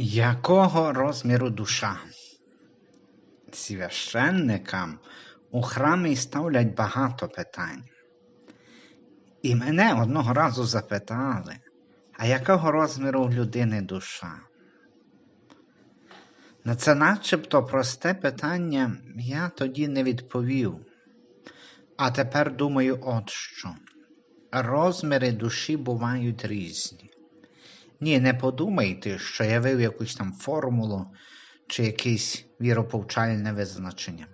Якого розміру душа? Священникам у храмі ставлять багато питань. І мене одного разу запитали, а якого розміру у людини душа? На це начебто просте питання я тоді не відповів. А тепер думаю от що. Розміри душі бувають різні. Ні, не подумайте, що я вив якусь там формулу чи якесь віроповчальне визначення.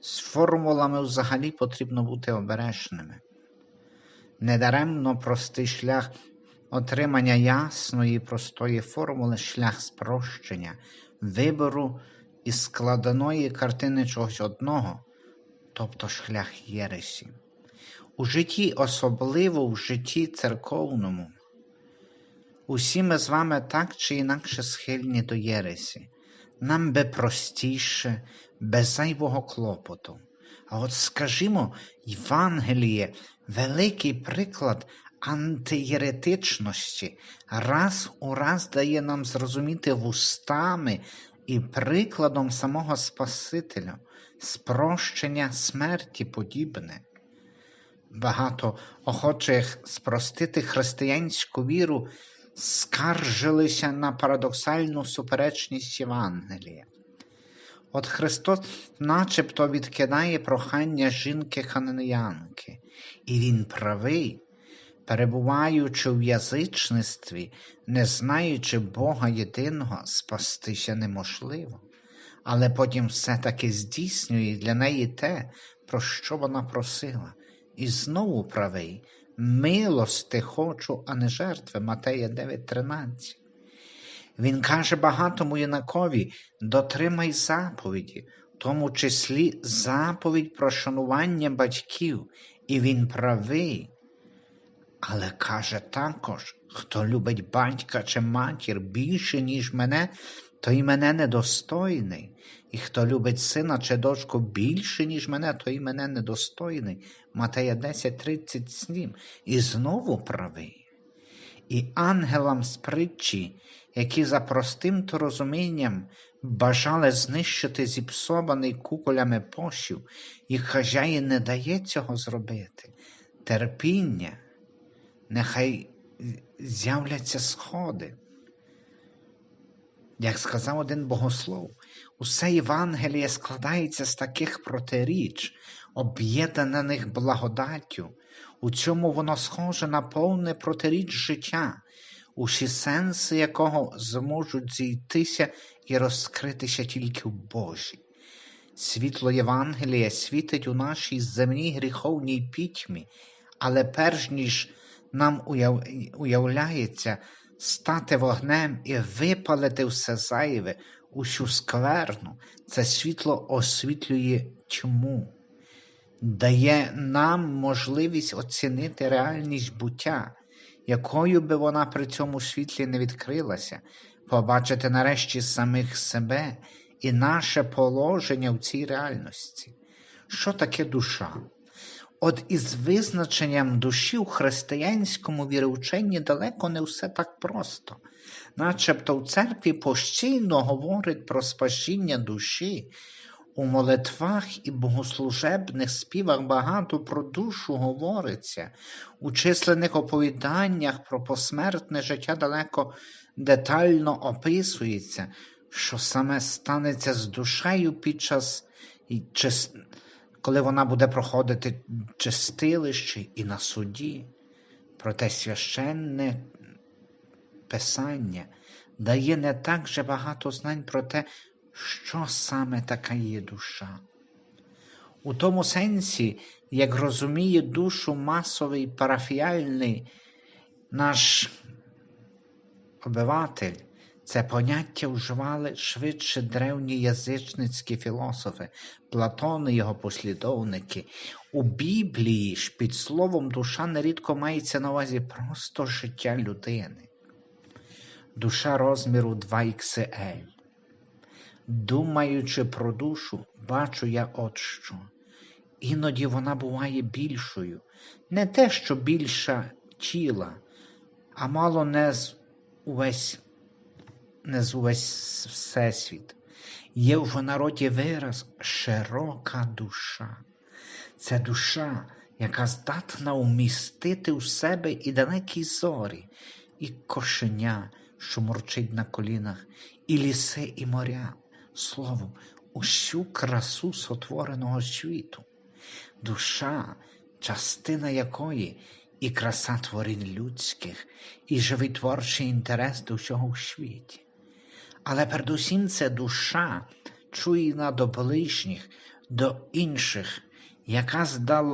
З формулами взагалі потрібно бути обережними. Недаремно простий шлях отримання ясної простої формули, шлях спрощення, вибору і складеної картини чогось одного, тобто шлях Єресі. У житті, особливо в житті церковному, Усі ми з вами так чи інакше схильні до Єресі. Нам би простіше, без зайвого клопоту. А от скажімо, Євангеліє великий приклад антиєретичності, раз у раз дає нам зрозуміти вустами і прикладом самого Спасителя, спрощення смерті подібне. Багато охочих спростити християнську віру скаржилися на парадоксальну суперечність Євангелія. От Христос начебто відкидає прохання жінки хананеянки, і Він правий, перебуваючи в язичництві, не знаючи Бога єдиного, спастися неможливо, але потім все-таки здійснює для неї те, про що вона просила, і знову правий, Милости хочу, а не жертви. Матея 9:13. Він каже багатому юнакові: дотримай заповіді, в тому числі заповідь про шанування батьків, і він правий. Але каже також, хто любить батька чи матір більше, ніж мене, той мене недостойний. І хто любить сина чи дочку більше, ніж мене, той мене недостойний. Матея 10:37. І знову правий. І ангелам з притчі, які за простим то розумінням бажали знищити зіпсований куколями пошів, і хазяїн не дає цього зробити. Терпіння, нехай з'являться сходи. Як сказав один богослов, усе Євангеліє складається з таких протиріч, об'єднаних благодаттю, у цьому воно схоже на повне протиріч життя, усі сенси якого зможуть зійтися і розкритися тільки в Божі. Світло Євангелія світить у нашій земній гріховній пітьмі, але перш ніж нам уяв... уявляється, стати вогнем і випалити все зайве, усю скверну, це світло освітлює тьму, дає нам можливість оцінити реальність буття, якою би вона при цьому світлі не відкрилася, побачити нарешті самих себе і наше положення в цій реальності. Що таке душа? От із визначенням душі у християнському віроученні далеко не все так просто. Начебто в церкві постійно говорить про спасіння душі, у молитвах і богослужебних співах багато про душу говориться, у численних оповіданнях про посмертне життя далеко детально описується, що саме станеться з душею під час коли вона буде проходити чистилище і на суді, проте священне писання дає не так же багато знань про те, що саме така є душа. У тому сенсі, як розуміє душу масовий парафіальний наш обиватель, це поняття вживали швидше древні язичницькі філософи, Платон і його послідовники. У Біблії ж під словом душа нерідко мається на увазі просто життя людини. Душа розміру 2XL. Думаючи про душу, бачу я от що. Іноді вона буває більшою, не те, що більша тіла, а мало не з увесь низу весь всесвіт. Є в народі вираз широка душа. Це душа, яка здатна умістити у себе і далекі зорі, і кошеня, що морчить на колінах, і ліси, і моря, словом, усю красу сотвореного світу, душа, частина якої і краса творінь людських, і живий творчий інтерес до всього в світі. Але передусім це душа, чуйна до ближніх, до інших, яка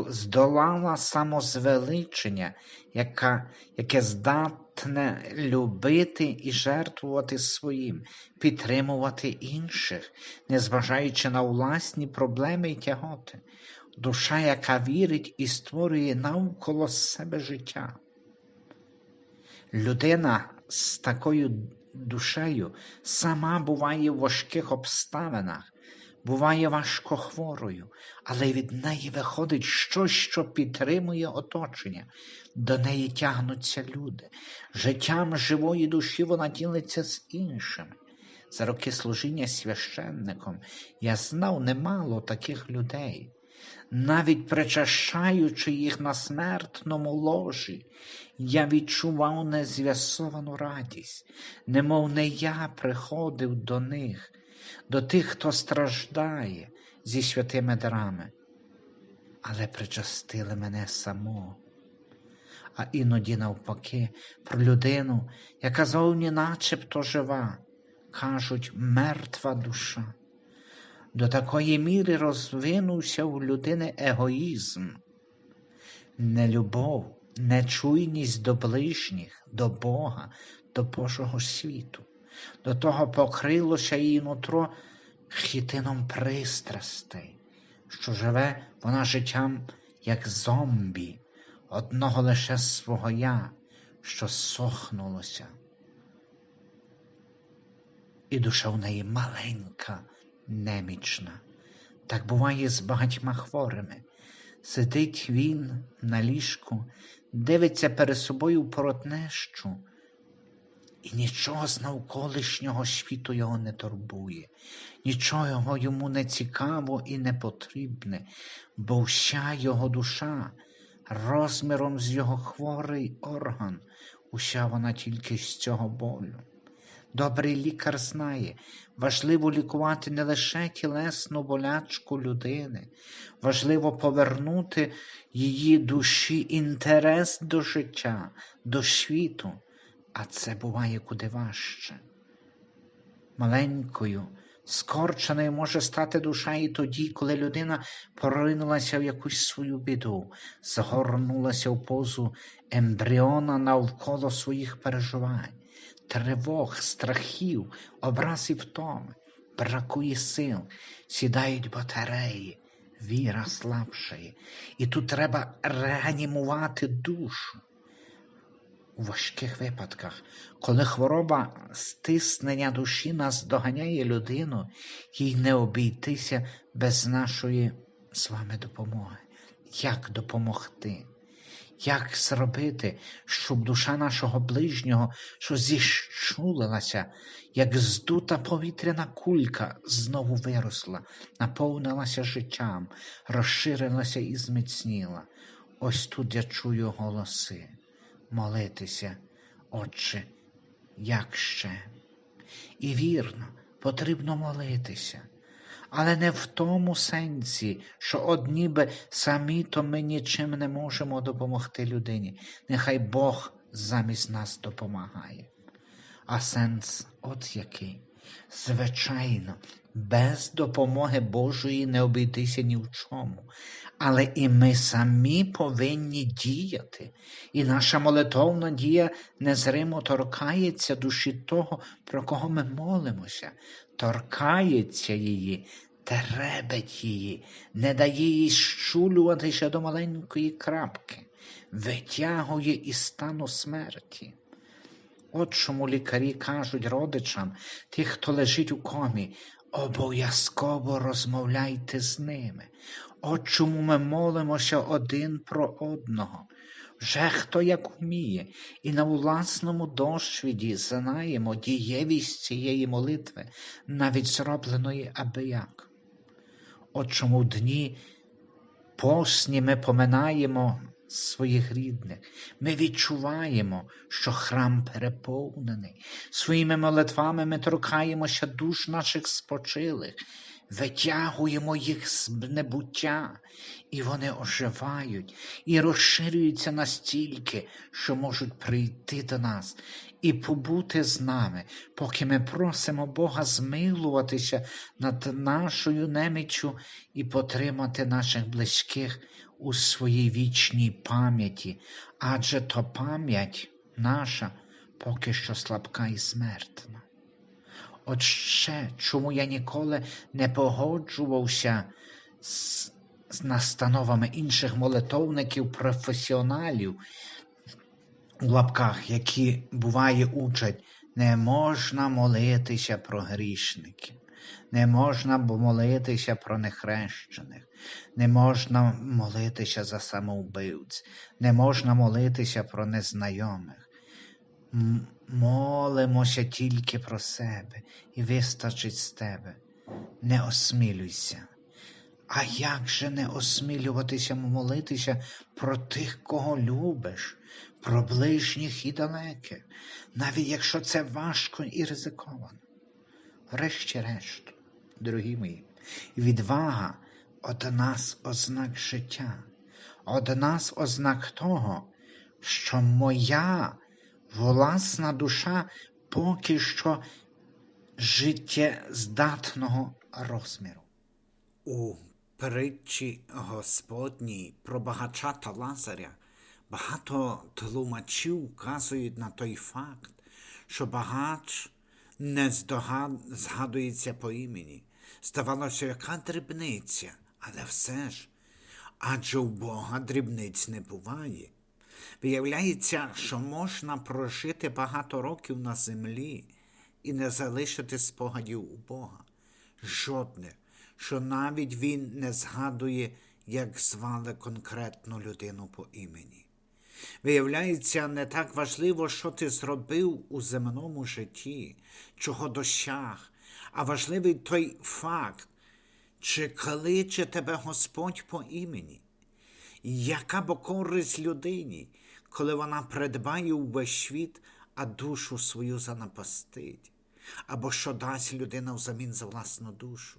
здолала самозвеличення, яка, яке здатне любити і жертвувати своїм, підтримувати інших, незважаючи на власні проблеми і тяготи, душа, яка вірить і створює навколо себе життя. Людина з такою душею сама буває в важких обставинах, буває важко хворою, але від неї виходить щось, що підтримує оточення, до неї тягнуться люди. Життям живої душі вона ділиться з іншими. За роки служіння священником я знав немало таких людей. Навіть причащаючи їх на смертному ложі, я відчував незв'ясовану радість, немов не я приходив до них, до тих, хто страждає зі святими дарами, але причастили мене самого. А іноді, навпаки, про людину, яка зовні начебто жива, кажуть мертва душа. До такої міри розвинувся у людини егоїзм, нелюбов, нечуйність до ближніх, до Бога, до Божого світу. До того покрилося її нутро хітином пристрастей, що живе вона життям, як зомбі, одного лише свого я, що сохнулося. І душа в неї маленька немічна. Так буває з багатьма хворими. Сидить він на ліжку, дивиться перед собою поротнещу, і нічого з навколишнього світу його не турбує, нічого йому не цікаво і не потрібне, бо вся його душа розміром з його хворий орган, уся вона тільки з цього болю. Добрий лікар знає, важливо лікувати не лише тілесну болячку людини, важливо повернути її душі інтерес до життя, до світу, а це буває куди важче. Маленькою, скорченою може стати душа і тоді, коли людина поринулася в якусь свою біду, згорнулася в позу ембріона навколо своїх переживань тривог, страхів, образ і втоми, бракує сил, сідають батареї, віра слабшає. І тут треба реанімувати душу. У важких випадках, коли хвороба стиснення душі нас доганяє людину, їй не обійтися без нашої з вами допомоги. Як допомогти? Як зробити, щоб душа нашого ближнього, що зіщулилася, як здута повітряна кулька, знову виросла, наповнилася життям, розширилася і зміцніла. Ось тут я чую голоси. Молитися, Отче, як ще? І вірно, потрібно молитися але не в тому сенсі, що одні би самі то ми нічим не можемо допомогти людині. Нехай Бог замість нас допомагає. А сенс от який. Звичайно, без допомоги Божої не обійтися ні в чому. Але і ми самі повинні діяти, і наша молитовна дія незримо торкається душі того, про кого ми молимося, торкається її, теребить її, не дає їй щулюватися до маленької крапки, витягує із стану смерті. От чому лікарі кажуть родичам, тих, хто лежить у комі, обов'язково розмовляйте з ними. От чому ми молимося один про одного, Вже хто як уміє, і на власному досвіді знаємо дієвість цієї молитви, навіть зробленої аби як. От чому в дні постні ми поминаємо своїх рідних, ми відчуваємо, що храм переповнений. Своїми молитвами ми торкаємося душ наших спочилих, витягуємо їх з небуття, і вони оживають і розширюються настільки, що можуть прийти до нас і побути з нами, поки ми просимо Бога змилуватися над нашою неміччю і потримати наших близьких у своїй вічній пам'яті, адже то пам'ять наша поки що слабка і смертна. От ще чому я ніколи не погоджувався з, з настановами інших молитовників, професіоналів у лапках, які буває учать, не можна молитися про грішників, не можна молитися про нехрещених, не можна молитися за самовбивць, не можна молитися про незнайомих. Молимося тільки про себе і вистачить з тебе. Не осмілюйся. А як же не осмілюватися молитися про тих, кого любиш, про ближніх і далеких, навіть якщо це важко і ризиковано. Врешті-решт, дорогі мої, відвага одна з ознак життя, одна з ознак того, що моя власна душа поки що життєздатного розміру. У притчі Господній про багача та Лазаря багато тлумачів вказують на той факт, що багач не здогад... згадується по імені. Здавалося, яка дрібниця, але все ж, адже у Бога дрібниць не буває. Виявляється, що можна прожити багато років на землі і не залишити спогадів у Бога. Жодне, що навіть він не згадує, як звали конкретну людину по імені. Виявляється, не так важливо, що ти зробив у земному житті, чого досяг, а важливий той факт, чи кличе тебе Господь по імені. Яка бо користь людині, коли вона придбає увесь світ, а душу свою занапастить? Або що дасть людина взамін за власну душу?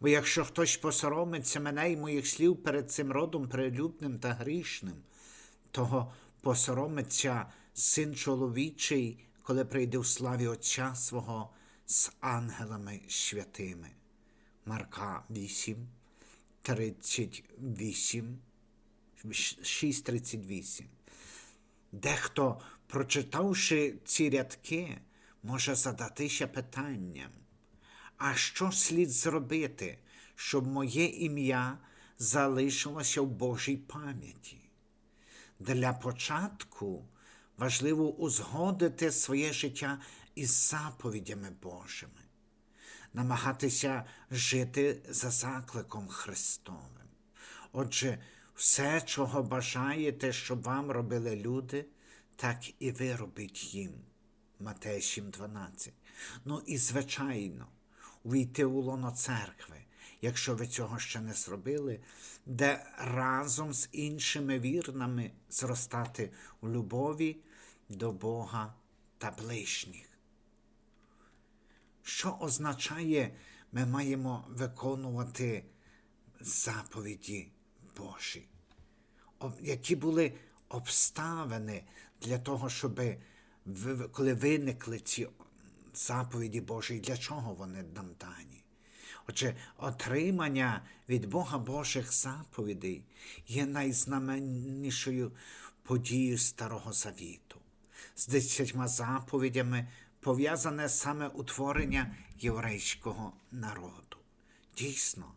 Бо якщо хтось посоромиться мене і моїх слів перед цим родом прилюбним та грішним, того посоромиться син чоловічий, коли прийде в славі Отця свого з ангелами святими. Марка 8, 38, 6.38. Дехто, прочитавши ці рядки, може задатися питанням, а що слід зробити, щоб моє ім'я залишилося в Божій пам'яті? Для початку важливо узгодити своє життя із заповідями Божими, намагатися жити за закликом Христовим. Отже, все, чого бажаєте, щоб вам робили люди, так і ви робіть їм. Матея 7.12. Ну і звичайно, увійти у лоно церкви, якщо ви цього ще не зробили, де разом з іншими вірними зростати у любові до Бога та ближніх. Що означає, ми маємо виконувати заповіді Божі? Які були обставини для того, щоб коли виникли ці заповіді Божі, для чого вони нам дані? Отже, отримання від Бога Божих заповідей є найзнаменнішою подією Старого Завіту. З десятьма заповідями пов'язане саме утворення єврейського народу. Дійсно,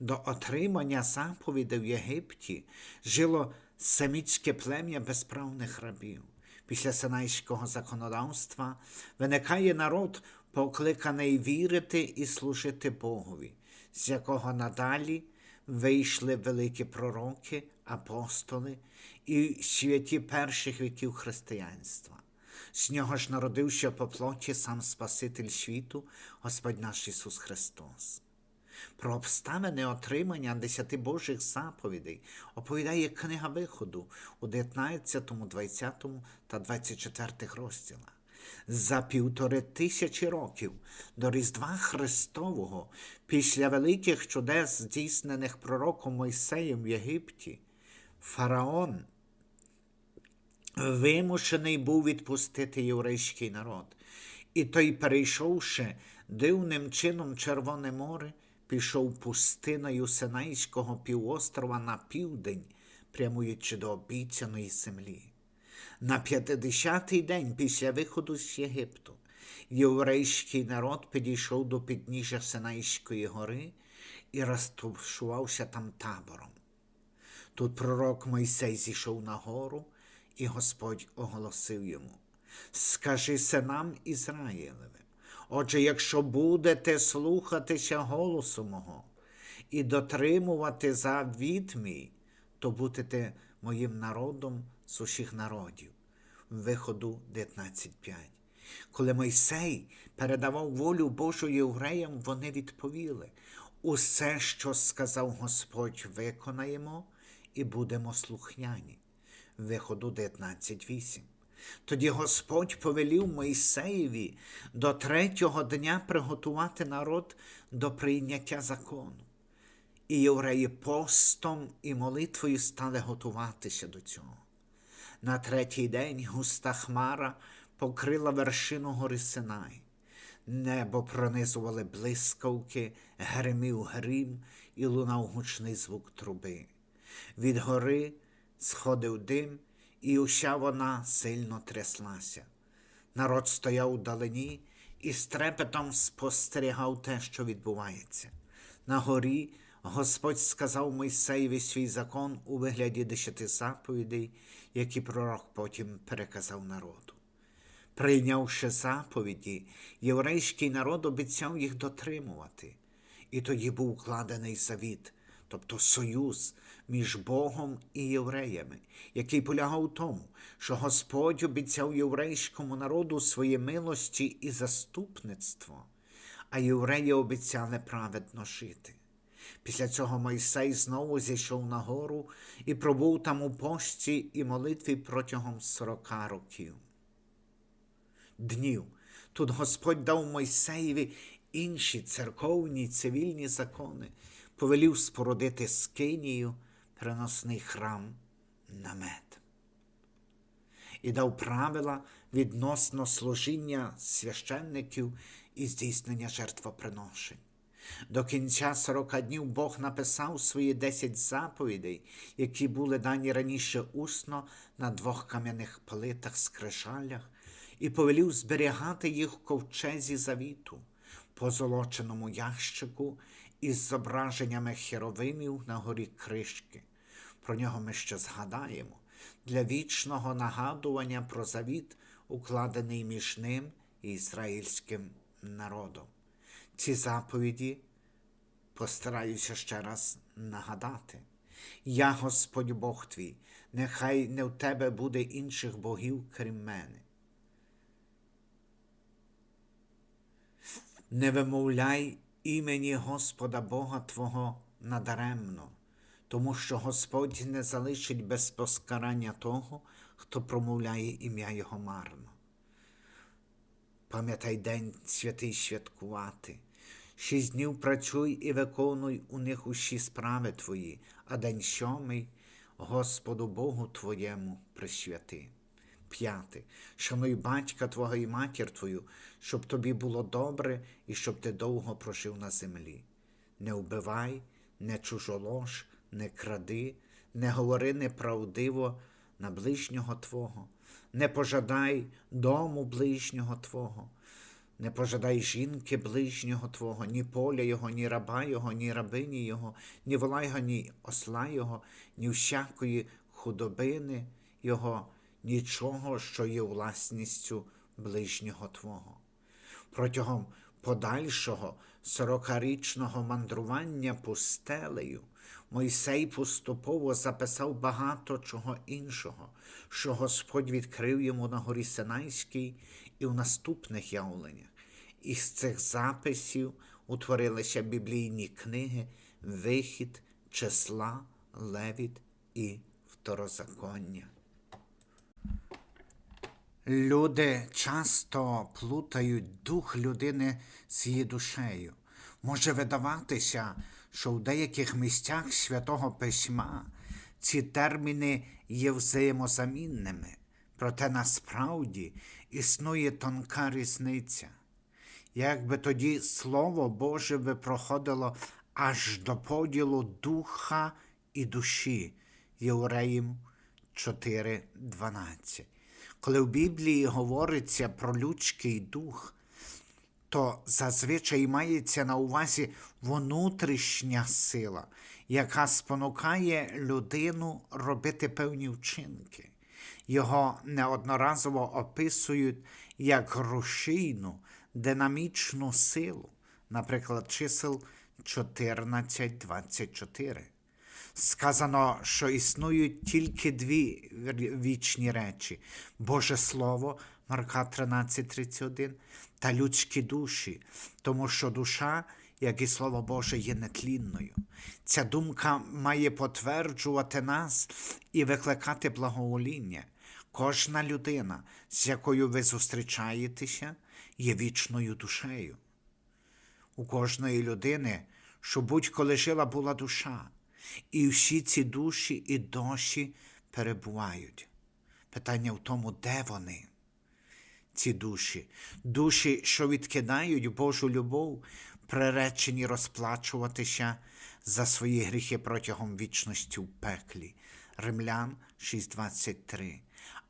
до отримання заповідей в Єгипті жило семітське плем'я безправних рабів. Після Синайського законодавства виникає народ, покликаний вірити і служити Богові, з якого надалі вийшли великі пророки, апостоли і святі перших віків християнства. З нього ж народився по плоті сам Спаситель світу, Господь наш Ісус Христос. Про обставини отримання десяти Божих заповідей оповідає книга Виходу у 19, 20 та 24 розділах. За півтори тисячі років до Різдва Христового, після великих чудес, здійснених пророком Мойсеєм в Єгипті, фараон вимушений був відпустити єврейський народ. І той, перейшовши дивним чином Червоне море, пішов пустиною Синайського півострова на південь, прямуючи до обіцяної землі. На п'ятидесятий день після виходу з Єгипту єврейський народ підійшов до підніжжя Синайської гори і розташувався там табором. Тут пророк Мойсей зійшов на гору, і Господь оголосив йому: Скажи синам Ізраїлевим, отже, якщо будете слухатися голосу мого і дотримувати завіт мій, то будете моїм народом з усіх народів. Виходу 19.5. Коли Мойсей передавав волю Божу євреям, вони відповіли: усе, що сказав Господь, виконаємо і будемо слухняні. Виходу 19.8. Тоді Господь повелів Мойсеєві до третього дня приготувати народ до прийняття закону. І євреї постом і молитвою стали готуватися до цього. На третій день густа хмара покрила вершину гори Синай. Небо пронизували блискавки, гримів грім і лунав гучний звук труби. Від гори сходив дим, і уся вона сильно тряслася. Народ стояв удалині і з трепетом спостерігав те, що відбувається. На горі Господь сказав Мойсеєві свій закон у вигляді десяти заповідей, які пророк потім переказав народу. Прийнявши заповіді, єврейський народ обіцяв їх дотримувати, і тоді був укладений завіт, тобто союз між Богом і євреями, який полягав у тому, що Господь обіцяв єврейському народу свої милості і заступництво, а євреї обіцяли праведно жити. Після цього Мойсей знову зійшов на гору і пробув там у пості і молитві протягом сорока років. Днів тут Господь дав Мойсеєві інші церковні цивільні закони, повелів спорудити скинію, переносний храм, намет. І дав правила відносно служіння священників і здійснення жертвоприношень. До кінця сорока днів Бог написав свої десять заповідей, які були дані раніше усно на двох кам'яних плитах скрижалях, і повелів зберігати їх в ковчезі завіту, позолоченому ящику із зображеннями херовимів на горі кришки. Про нього ми ще згадаємо для вічного нагадування про завіт, укладений між ним і ізраїльським народом. Ці заповіді постараюся ще раз нагадати. Я, Господь Бог твій, нехай не в тебе буде інших богів, крім мене. Не вимовляй імені Господа Бога Твого надаремно, тому що Господь не залишить без поскарання того, хто промовляє ім'я Його марно. Пам'ятай день святий святкувати. Шість днів працюй і виконуй у них усі справи твої, а день сьомий Господу Богу твоєму присвяти. П'яте. Шануй батька твого і матір твою, щоб тобі було добре і щоб ти довго прожив на землі. Не вбивай, не чужолож, не кради, не говори неправдиво на ближнього Твого, не пожадай дому ближнього Твого, не пожадай жінки ближнього Твого, ні поля Його, ні раба Його, ні рабині Його, ні вола Його, ні осла Його, ні всякої худобини Його, нічого, що є власністю ближнього Твого. Протягом подальшого сорокарічного мандрування пустелею Мойсей поступово записав багато чого іншого, що Господь відкрив йому на горі Синайській і в наступних явленнях. Із цих записів утворилися біблійні книги Вихід, Числа, Левіт і Второзаконня. Люди часто плутають дух людини з її душею. Може видаватися, що в деяких місцях святого письма ці терміни є взаємозамінними, проте насправді існує тонка різниця. Якби тоді Слово Боже би проходило аж до поділу духа і душі. Євреїм 4.12. Коли в Біблії говориться про людський дух, то зазвичай мається на увазі внутрішня сила, яка спонукає людину робити певні вчинки. Його неодноразово описують як рушійну, динамічну силу, наприклад, чисел 14.24. Сказано, що існують тільки дві вічні речі: Боже Слово, Марка 13:31, та людські душі, тому що душа, як і Слово Боже, є нетлінною. Ця думка має потверджувати нас і викликати благовоління. Кожна людина, з якою ви зустрічаєтеся, є вічною душею. У кожної людини, що будь-коли жила, була душа, і всі ці душі і досі перебувають. Питання в тому, де вони, ці душі, душі, що відкидають Божу любов, приречені розплачуватися за свої гріхи протягом вічності в пеклі. Римлян 6.23.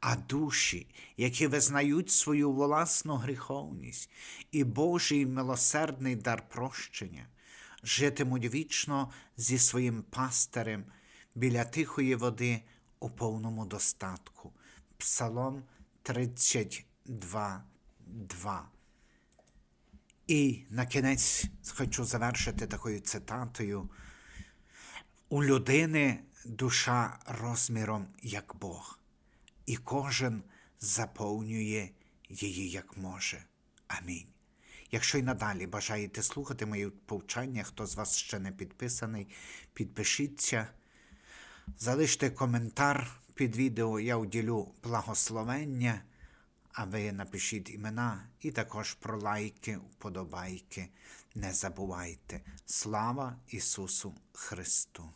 А душі, які визнають свою власну гріховність і Божий милосердний дар прощення, житимуть вічно зі своїм пастирем біля тихої води у повному достатку. Псалом 32.2. І на кінець хочу завершити такою цитатою. У людини душа розміром як Бог, і кожен заповнює її як може. Амінь. Якщо й надалі бажаєте слухати мої повчання, хто з вас ще не підписаний, підпишіться, залиште коментар під відео, я уділю благословення, а ви напишіть імена і також про лайки, вподобайки. Не забувайте. Слава Ісусу Христу!